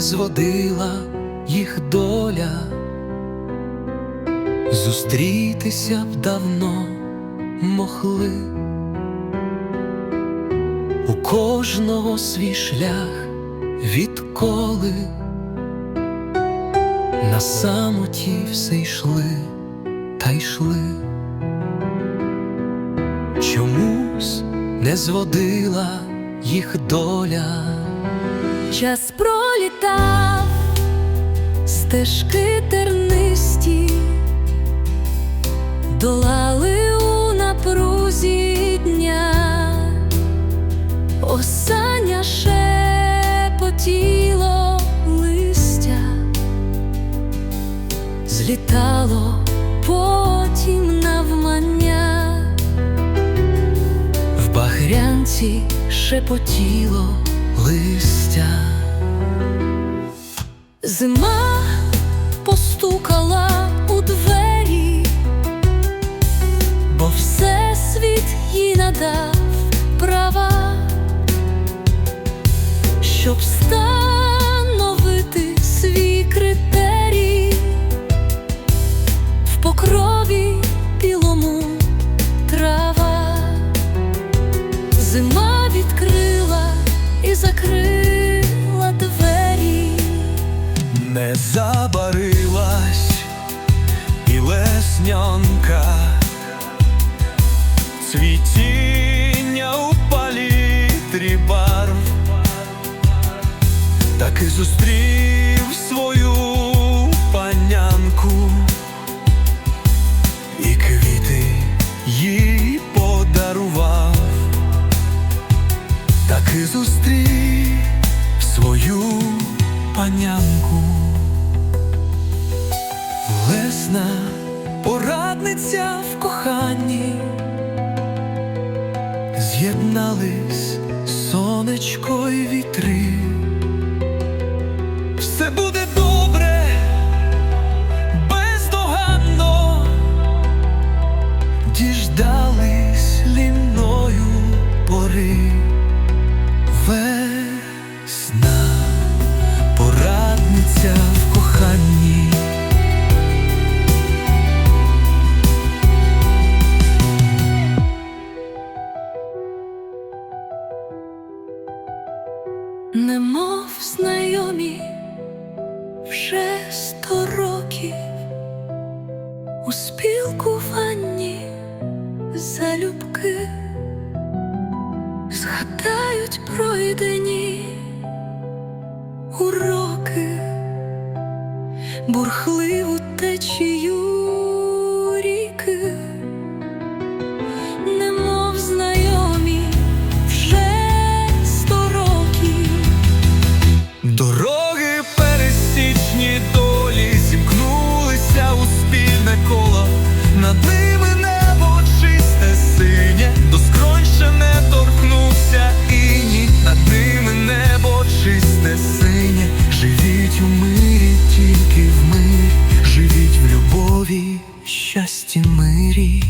зводила їх доля, зустрітися б давно могли. У кожного свій шлях відколи на самоті все йшли та йшли. Чомусь не зводила їх доля. Час пролітав, стежки тернисті, долали у напрузі дня, осання шепотіло листя, злітало потім навмання, в багрянці шепотіло листя, Зима постукала у двері, бо всесвіт їй надав права, щоб встановити свій критерій в покрові білому трава. Зима не забарилась і леснянка, цвітіння у палітрі барв, так і зустрів Лесна порадниця в коханні, з'єднались сонечко й вітри. Немов знайомі вже сто років. У спілкуванні залюбки згадають пройдені уроки, бурхливу течію любові, щасті мирі.